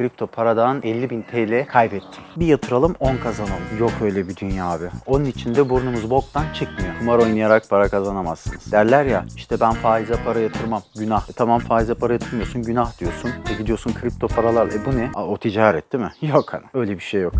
kripto paradan 50.000 TL kaybettim. Bir yatıralım 10 kazanalım. Yok öyle bir dünya abi. Onun için de burnumuz boktan çıkmıyor. Kumar oynayarak para kazanamazsınız. Derler ya işte ben faize para yatırmam. Günah. E tamam faize para yatırmıyorsun günah diyorsun. E gidiyorsun kripto paralar. E bu ne? Aa, o ticaret değil mi? Yok hani. Öyle bir şey yok.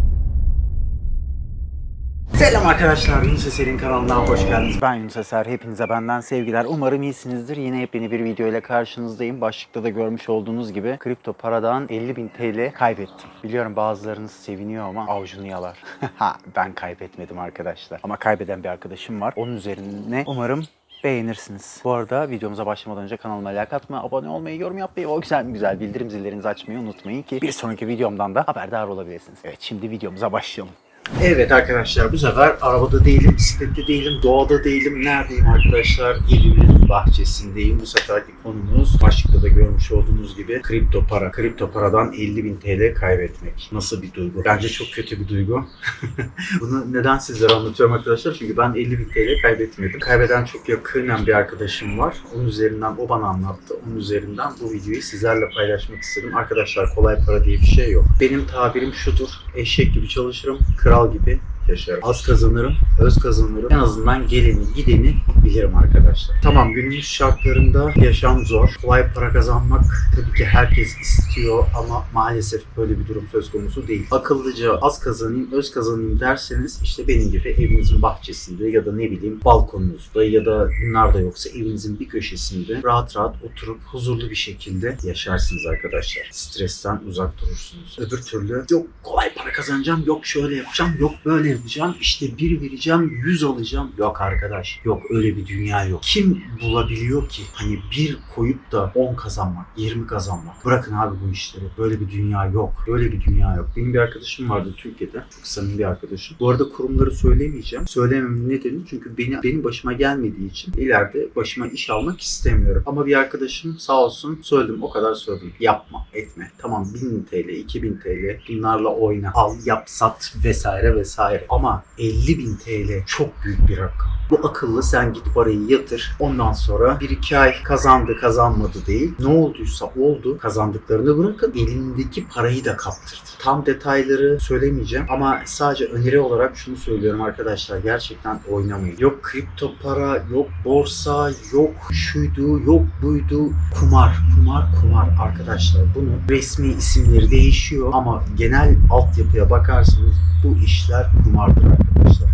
Selam arkadaşlar, Yunus Eser'in kanalına hoş geldiniz. Ben Yunus Eser, hepinize benden sevgiler. Umarım iyisinizdir. Yine yepyeni bir video ile karşınızdayım. Başlıkta da görmüş olduğunuz gibi kripto paradan 50.000 TL kaybettim. Biliyorum bazılarınız seviniyor ama avucunu yalar. Ben kaybetmedim arkadaşlar. Ama kaybeden bir arkadaşım var. Onun üzerine umarım beğenirsiniz. Bu arada videomuza başlamadan önce kanalıma like atmayı, abone olmayı, yorum yapmayı, o güzel güzel bildirim zillerinizi açmayı unutmayın ki bir sonraki videomdan da haberdar olabilirsiniz. Evet şimdi videomuza başlayalım. Evet arkadaşlar bu sefer arabada değilim, bisiklette değilim, doğada değilim. Neredeyim arkadaşlar? Evimin bahçesindeyim. Bu seferki konumuz başlıkta da görmüş olduğunuz gibi kripto para. Kripto paradan 50.000 TL kaybetmek. Nasıl bir duygu? Bence çok kötü bir duygu. Bunu neden sizlere anlatıyorum arkadaşlar? Çünkü ben 50.000 TL kaybetmedim. Kaybeden çok yakınen bir arkadaşım var. Onun üzerinden o bana anlattı. Onun üzerinden bu videoyu sizlerle paylaşmak istedim. Arkadaşlar kolay para diye bir şey yok. Benim tabirim şudur. Eşek gibi çalışırım, kral gibi yaşarım. Az kazanırım, öz kazanırım. En azından geleni, gideni bilirim arkadaşlar. Tamam günümüz şartlarında yaşam zor. Kolay para kazanmak tabii ki herkes istiyor ama maalesef böyle bir durum söz konusu değil. Akıllıca az kazanayım, öz kazanayım derseniz işte benim gibi evinizin bahçesinde ya da ne bileyim balkonunuzda ya da bunlar da yoksa evinizin bir köşesinde rahat rahat oturup huzurlu bir şekilde yaşarsınız arkadaşlar. Stresten uzak durursunuz. Öbür türlü yok kolay para kazanacağım, yok şöyle yapacağım, yok böyle yapacağım, işte bir vereceğim, yüz alacağım. Yok arkadaş, yok öyle bir dünya yok. Kim bulabiliyor ki hani bir koyup da 10 kazanmak, 20 kazanmak? Bırakın abi bu işleri. Böyle bir dünya yok. Böyle bir dünya yok. Benim bir arkadaşım vardı Türkiye'de. Çok samimi bir arkadaşım. Bu arada kurumları söylemeyeceğim. Söylememin nedeni çünkü benim, benim başıma gelmediği için ileride başıma iş almak istemiyorum. Ama bir arkadaşım sağ olsun söyledim. O kadar söyledim. Yapma, etme. Tamam 1000 TL, 2000 TL bunlarla oyna. Al, yap, sat vesaire vesaire. Ama 50 bin TL çok büyük bir rakam. Bu akıllı sen git parayı yatır. Ondan sonra 1-2 ay kazandı kazanmadı değil. Ne olduysa oldu. Kazandıklarını bırakın. Elindeki parayı da kaptırdı. Tam detayları söylemeyeceğim ama sadece öneri olarak şunu söylüyorum arkadaşlar. Gerçekten oynamayın. Yok kripto para, yok borsa, yok şuydu, yok buydu. Kumar, kumar, kumar arkadaşlar. Bunun resmi isimleri değişiyor ama genel altyapıya bakarsanız bu işler kumardır arkadaşlar.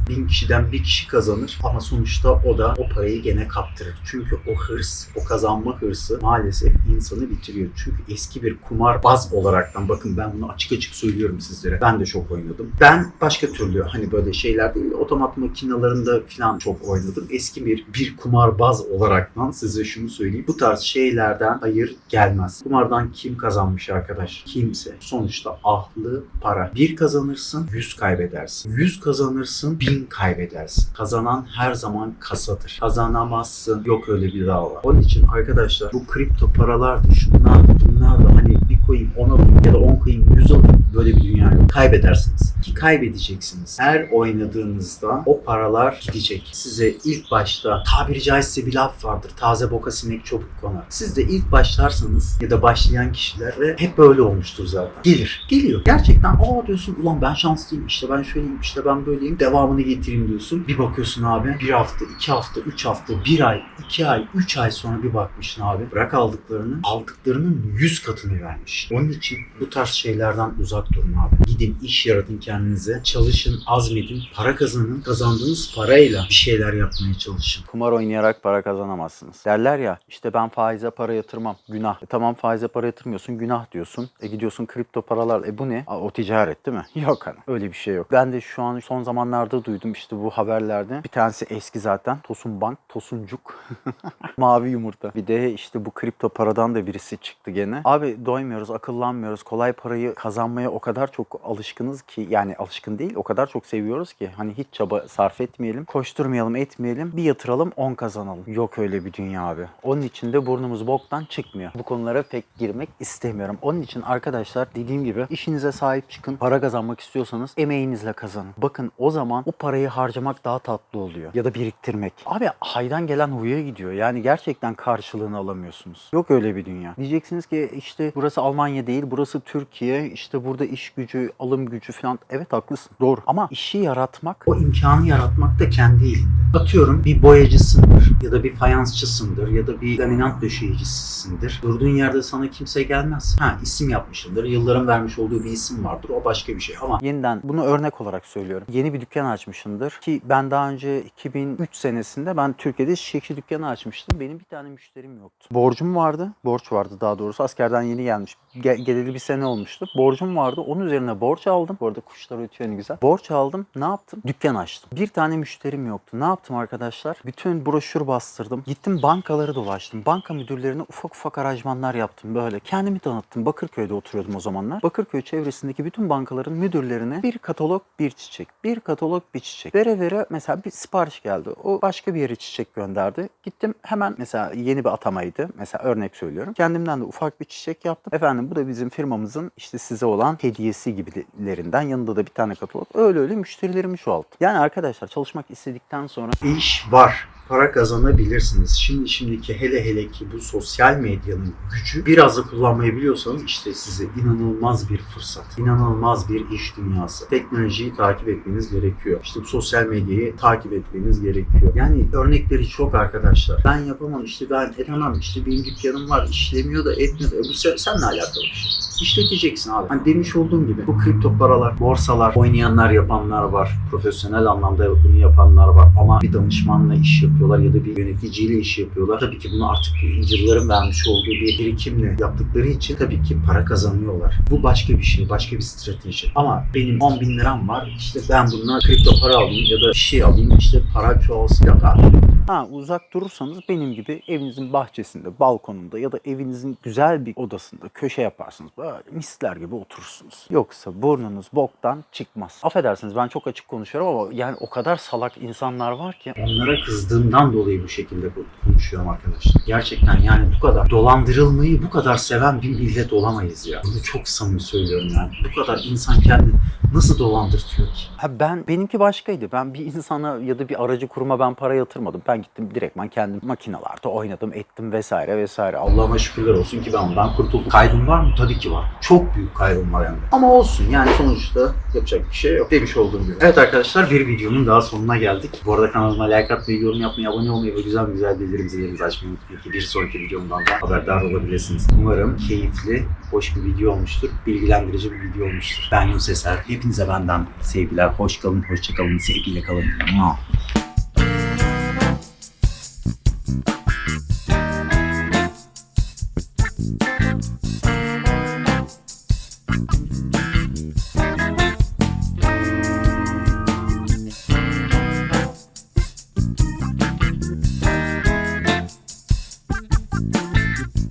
Bin kişiden bir kişi kazanır ama sonuçta o da o parayı gene kaptırır. Çünkü o hırs, o kazanma hırsı maalesef insanı bitiriyor. Çünkü eski bir kumar baz olaraktan bakın ben bunu açık açık söylüyorum sizlere. Ben de çok oynadım. Ben başka türlü hani böyle şeyler değil otomat makinalarında falan çok oynadım. Eski bir bir kumarbaz olaraktan size şunu söyleyeyim. Bu tarz şeylerden hayır gelmez. Kumardan kim kazanmış arkadaş? Kimse. Sonuçta ahlı para. Bir kazanırsın, yüz kaybedersin. Yüz kazanırsın, bin kaybedersin. Kazanan her zaman kasadır. Kazanamazsın. Yok öyle bir dava. Onun için arkadaşlar bu kripto paralar şunlar bunlar da hani bir koyayım ona alayım ya da on koyayım yüz alayım böyle bir dünya yok. Kaybedersiniz. Ki kaybedeceksiniz. Her oynadığınızda o paralar gidecek. Size ilk başta tabiri caizse bir laf vardır. Taze boka sinek çabuk konar. Siz de ilk başlarsanız ya da başlayan kişilere hep böyle olmuştur zaten. Gelir. Geliyor. Gerçekten aa diyorsun ulan ben şanslıyım işte ben şöyleyim işte ben böyleyim. Devamını getireyim diyorsun. Bir bakıyorsun abi bir hafta, iki hafta, üç hafta, bir ay, iki ay, üç ay sonra bir bakmışsın abi. Bırak aldıklarını, aldıklarının yüz katını vermiş. Onun için bu tarz şeylerden uzak durun abi. Gidin iş yaratın kendinize. Çalışın, azmedin, para kazanın. Kazandığınız parayla bir şeyler yapmaya çalışın. Kumar oynayarak para kazanamazsınız. Derler ya işte ben faize para yatırmam. Günah. E tamam faize para yatırmıyorsun. Günah diyorsun. E gidiyorsun kripto paralar. E bu ne? Aa, o ticaret değil mi? Yok hani. Öyle bir şey yok. Ben de şu an son zamanlarda duydum işte bu haberlerde. Bir tanesi eski zaten. Tosun Bank, Tosuncuk. Mavi yumurta. Bir de işte bu kripto paradan da birisi çıktı gene. Abi doymuyoruz, akıllanmıyoruz. Kolay parayı kazanmaya o kadar çok alışkınız ki yani alışkın değil. O kadar çok seviyoruz ki hani hiç çaba sarf etmeyelim, koşturmayalım, etmeyelim. Bir yatıralım 10 kazanalım. Yok öyle bir dünya abi. Onun için de burnumuz boktan çıkmıyor. Bu konulara pek girmek istemiyorum. Onun için arkadaşlar dediğim gibi işinize sahip çıkın. Para kazanmak istiyorsanız emeğinizle kazanın. Bakın o zaman o parayı harcamak daha tatlı oluyor. Ya da biriktirmek. Abi haydan gelen huya gidiyor. Yani gerçekten karşılığını alamıyorsunuz. Yok öyle bir dünya. Diyeceksiniz ki işte burası Almanya değil, burası Türkiye. İşte burada iş gücü, alım gücü falan. Evet haklısın. Doğru. Ama işi yaratmak, o imkanı yaratmak da kendi elinde. Atıyorum bir boyacısındır ya da bir fayansçısındır ya da bir laminat döşeyicisisindir. Durduğun yerde sana kimse gelmez. Ha isim yapmışındır. Yılların vermiş olduğu bir isim vardır. O başka bir şey ama yeniden bunu örnek olarak söylüyorum. Yeni bir dükkan açmışındır ki ben daha önce 2003 senesinde ben Türkiye'de çiçekçi dükkanı açmıştım. Benim bir tane müşterim yoktu. Borcum vardı. Borç vardı daha doğrusu. Askerden yeni gelmiş. Ge- geleli bir sene olmuştu. Borcum vardı. Onun üzerine borç aldım. Bu arada kuşlar ötüyor güzel. Borç aldım. Ne yaptım? Dükkan açtım. Bir tane müşterim yoktu. Ne yaptım arkadaşlar? Bütün broşür bastırdım. Gittim bankaları dolaştım. Banka müdürlerine ufak ufak aranjmanlar yaptım böyle. Kendimi tanıttım. Bakırköy'de oturuyordum o zamanlar. Bakırköy çevresindeki bütün bankaların müdürlerine bir katalog bir çiçek. Bir katalog bir çiçek. Vere vere mesela bir sipariş geldi. O başka bir yere çiçek gönderdi. Gittim hemen mesela yeni bir atamaydı. Mesela örnek söylüyorum. Kendimden de ufak bir çiçek yaptım. Efendim bu da bizim firmamızın işte size olan hediyesi gibilerinden. Yanında da bir tane katalog. Öyle öyle müşterilerimi çoğalttım. Yani arkadaşlar çalışmak istedikten sonra iş var. Para kazanabilirsiniz. Şimdi şimdiki hele hele ki bu sosyal medyanın gücü biraz da kullanmayı biliyorsanız işte size inanılmaz bir fırsat. inanılmaz bir iş dünyası. Teknolojiyi takip etmeniz gerekiyor. İşte bu sosyal medyayı takip etmeniz gerekiyor. Yani örnekleri çok arkadaşlar. Ben yapamam işte ben edemem işte benim dükkanım var işlemiyor da etmiyor da. E bu sen, seninle alakalı bir şey. İşleteceksin abi. Hani demiş olduğum gibi bu kripto paralar, borsalar, oynayanlar yapanlar var. Profesyonel anlamda bunu yapanlar var. Ama bir danışmanla iş yapıyorlar ya da bir yöneticiyle iş yapıyorlar. Tabii ki bunu artık yılların vermiş olduğu bir birikimle yaptıkları için tabii ki para kazanıyorlar. Bu başka bir şey, başka bir strateji. Ama benim 10 bin liram var. İşte ben bundan kripto para alayım ya da bir şey alayım. işte para çoğalsın. Yok abi. Ha uzak durursanız benim gibi evinizin bahçesinde, balkonunda ya da evinizin güzel bir odasında köşe yaparsınız. Böyle misler gibi oturursunuz. Yoksa burnunuz boktan çıkmaz. Affedersiniz ben çok açık konuşuyorum ama yani o kadar salak insanlar var ki. Onlara kızdığımdan dolayı bu şekilde konuşuyorum arkadaşlar. Gerçekten yani bu kadar dolandırılmayı bu kadar seven bir millet olamayız ya. Bunu çok samimi söylüyorum yani. Bu kadar insan kendini nasıl dolandırtıyor ki? Ha ben benimki başkaydı. Ben bir insana ya da bir aracı kuruma ben para yatırmadım. Ben gittim direktman kendim makinalarda oynadım, ettim vesaire vesaire. Allah'ıma şükürler olsun ki ben ondan kurtuldum. Kaybım var mı? Tabii ki var. Çok büyük kaybım var yani. Ama olsun yani sonuçta yapacak bir şey yok. Demiş olduğum gibi. Evet arkadaşlar bir videonun daha sonuna geldik. Bu arada kanalıma like atmayı, yorum yapmayı, abone olmayı ve güzel güzel bildirim zillerinizi açmayı unutmayın ki bir sonraki videomdan da haberdar olabilirsiniz. Umarım keyifli, hoş bir video olmuştur. Bilgilendirici bir video olmuştur. Ben Yunus Eser. Hepinize benden sevgiler. Hoş kalın, hoşça kalın, sevgiyle kalın.